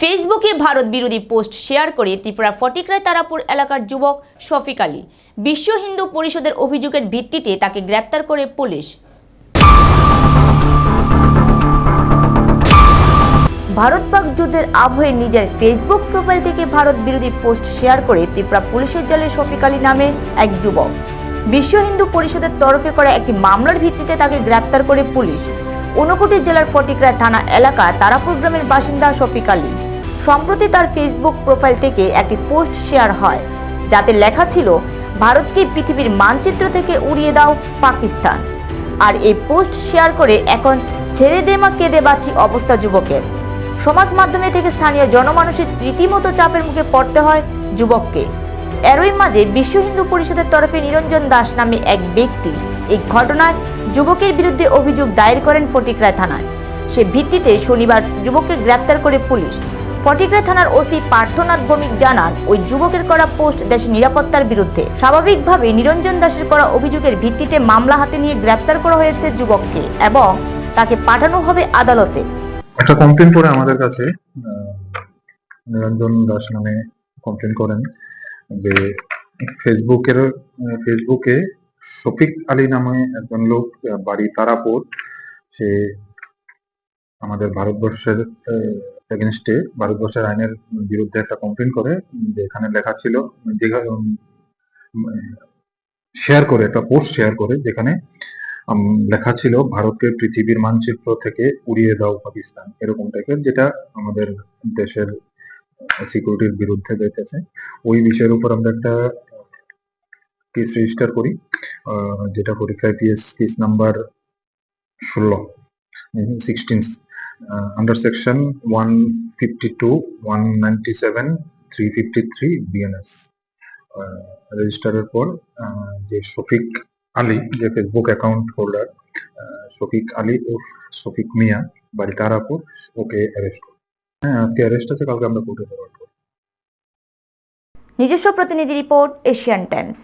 ফেসবুকে ভারত বিরোধী post share করে ত্রিপুরা ফটিকরায় তারাপুর এলাকার যুবক শফিক আলী। বিশ্ব হিন্দু পরিষদের অভিযোগের ভিত্তিতে তাকে গ্রেপ্তার করে পুলিশ। ভারত পাক যুদ্ধের আবহে নিজের ফেসবুক প্রোফাইল থেকে ভারত বিরোধী পোস্ট শেয়ার করে ত্রিপুরা পুলিশের জালে শফিক আলী নামে এক যুবক। বিশ্ব হিন্দু পরিষদের তরফে করা একটি মামলার ভিত্তিতে তাকে গ্রেপ্তার করে পুলিশ। ঊনকোটি জেলার ফটিকরা থানা এলাকা তারাপুর গ্রামের বাসিন্দা শফিক আলী। সম্প্রতি তার ফেসবুক প্রোফাইল থেকে একটি পোস্ট শেয়ার হয়, যাতে লেখা ছিল, ভারতকে পৃথিবীর মানচিত্র থেকে উড়িয়ে দাও পাকিস্তান। আর এই পোস্ট শেয়ার করে এখন ছেড়ে দে মা কেঁদে বাঁচি অবস্থা যুবকের। সমাজ মাধ্যমে থেকে স্থানীয় জনমানুষের রীতিমতো চাপের মুখে পড়তে হয় যুবককে। এরই মাঝে বিশ্ব হিন্দু পরিষদের তরফে নিরঞ্জন দাস নামে এক ব্যক্তি এই ঘটনায় যুবকের বিরুদ্ধে অভিযোগ দায়ের করেন ফটিকরায় থানায়। সে ভিত্তিতে শনিবার যুবককে গ্রেপ্তার করে পুলিশ। ফটিকরায় থানার ওসি পার্থনাথ ভৌমিক জানান, ওই যুবকের করা পোস্ট দেশের নিরাপত্তার বিরুদ্ধে। স্বাভাবিকভাবে নিরঞ্জন দাসের করা অভিযোগের ভিত্তিতে মামলা হাতে নিয়ে গ্রেপ্তার করা হয়েছে যুবককে এবং তাকে পাঠানো হবে আদালতে। একটা কমপ্লেন করে আমাদের কাছে নিরঞ্জন দাস নামে কমপ্লেন করেন যে ফেসবুকের ফেসবুকে শফিক আলী নামে একজন লোক বাড়ি তারাপুর, সে আমাদের ভারতবর্ষের এগেনস্টে ভারতবর্ষের আইনের বিরুদ্ধে একটা কমপ্লেন করে যে এখানে লেখা ছিল শেয়ার করে, একটা পোস্ট শেয়ার করে, যেখানে লেখা ছিল, ভারতকে পৃথিবীর মানচিত্র থেকে উড়িয়ে দাও পাকিস্তান। এরকম টাইপের যেটা আমাদের দেশের সিকিউরিটির বিরুদ্ধে যাইতেছে। ওই বিষয়ের উপর আমরা একটা কেস রেজিস্টার করি যেটা পরীক্ষায় পিএস কেস নাম্বার ষোলো sixteen one ninety seven three fifty three BNS রেজিস্টারের পর যে শফিক আলী, যে Facebook account holder Shafiq Ali ও শফিক মিয়া, বাড়ি তারাপুর, ওকে অ্যারেস্ট হ্যাঁ আজকে অ্যারেস্ট আছে, কালকে আমরা কোর্টে ফরওয়ার্ড করব নিজস্ব প্রতিনিধি রিপোর্ট এশিয়ান টাইমস